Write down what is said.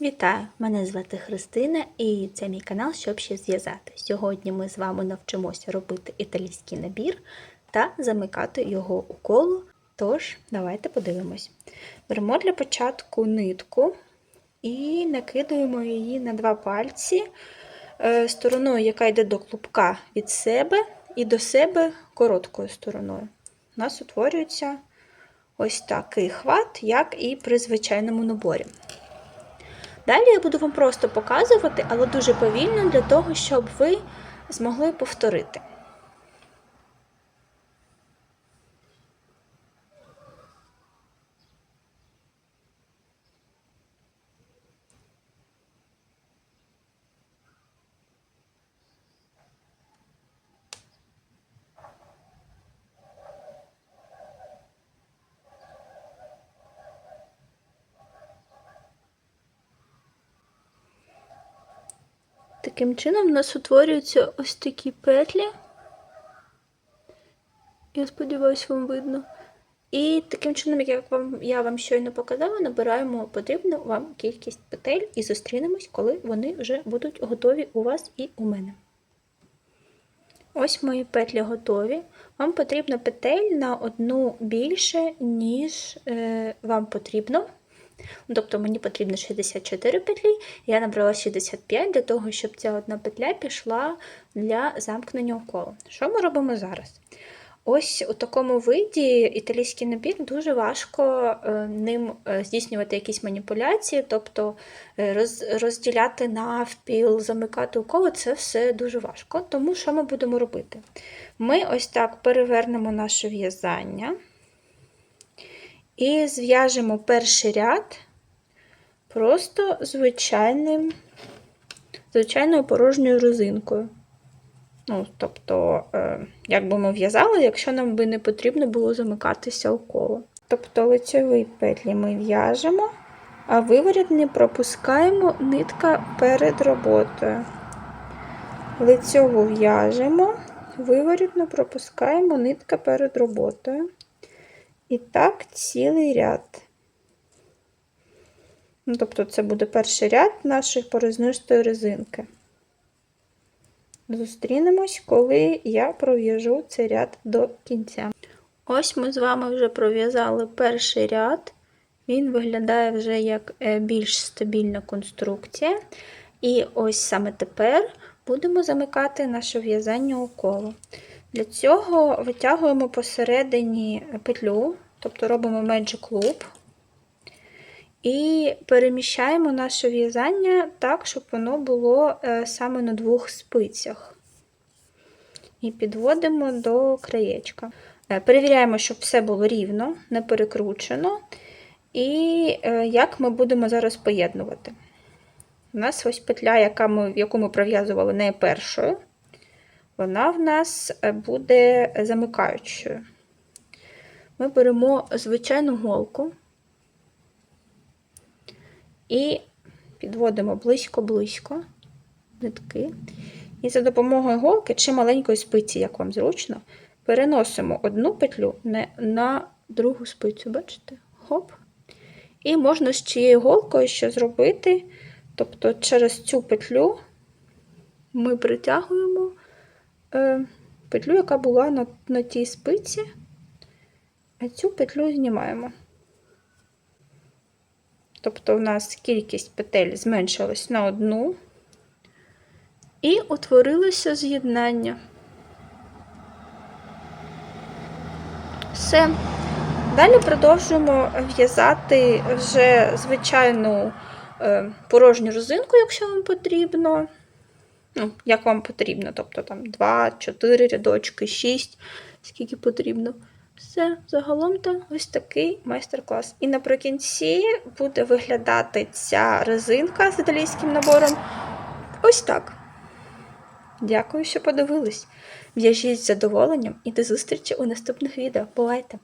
Вітаю! Мене звати Христина і це мій канал, щоб ще зв'язати. Сьогодні ми з вами навчимося робити італійський набір та замикати його у коло. Тож, давайте подивимось. Беремо для початку нитку і накидаємо її на два пальці е, стороною, яка йде до клубка від себе, і до себе короткою стороною. У нас утворюється ось такий хват, як і при звичайному наборі. Далі я буду вам просто показувати, але дуже повільно для того, щоб ви змогли повторити. Таким чином у нас утворюються ось такі петлі. Я сподіваюся, вам видно. І таким чином, як вам, я вам щойно показала, набираємо потрібну вам кількість петель і зустрінемось, коли вони вже будуть готові у вас і у мене. Ось мої петлі готові. Вам потрібно петель на одну більше, ніж е, вам потрібно. Тобто мені потрібно 64 петлі, я набрала 65 для того, щоб ця одна петля пішла для замкнення кола. Що ми робимо зараз? Ось у такому виді італійський набір дуже важко е, ним е, здійснювати якісь маніпуляції, тобто е, розділяти навпіл, замикати у коло це все дуже важко. Тому що ми будемо робити? Ми ось так перевернемо наше в'язання. І зв'яжемо перший ряд просто звичайним, звичайною порожньою резинкою. Ну, Тобто, е, як би ми в'язали, якщо нам би не потрібно було замикатися у коло. Тобто лицьові петлі ми в'яжемо, а виворітні пропускаємо нитка перед роботою. Лицьову в'яжемо, виворітно пропускаємо нитка перед роботою. І так цілий ряд. Ну, Тобто, це буде перший ряд нашої порознистої резинки. Зустрінемось, коли я пров'яжу цей ряд до кінця. Ось ми з вами вже пров'язали перший ряд. Він виглядає вже як е, більш стабільна конструкція. І ось саме тепер будемо замикати наше в'язання у коло. Для цього витягуємо посередині петлю, тобто робимо Magic Loop, і переміщаємо наше в'язання так, щоб воно було е, саме на двох спицях. І підводимо до краєчка. Е, перевіряємо, щоб все було рівно, не перекручено. І е, як ми будемо зараз поєднувати. У нас ось петля, яка ми, яку ми пров'язували не першою вона в нас е, буде замикаючою. Ми беремо звичайну голку і підводимо близько-близько нитки. І за допомогою голки чи маленької спиці, як вам зручно, переносимо одну петлю на другу спицю, бачите? Хоп. І можна з цією голкою ще зробити, тобто через цю петлю ми притягуємо петлю, яка була на, на тій спиці, а цю петлю знімаємо. Тобто, у нас кількість петель зменшилась на одну, і утворилося з'єднання. Все. Далі продовжуємо в'язати вже звичайну е, порожню резинку, якщо вам потрібно ну, як вам потрібно. Тобто там 2, 4 рядочки, 6, скільки потрібно. Все, загалом то ось такий майстер-клас. І наприкінці буде виглядати ця резинка з італійським набором. Ось так. Дякую, що подивились. В'яжіть з задоволенням і до зустрічі у наступних відео. Бувайте!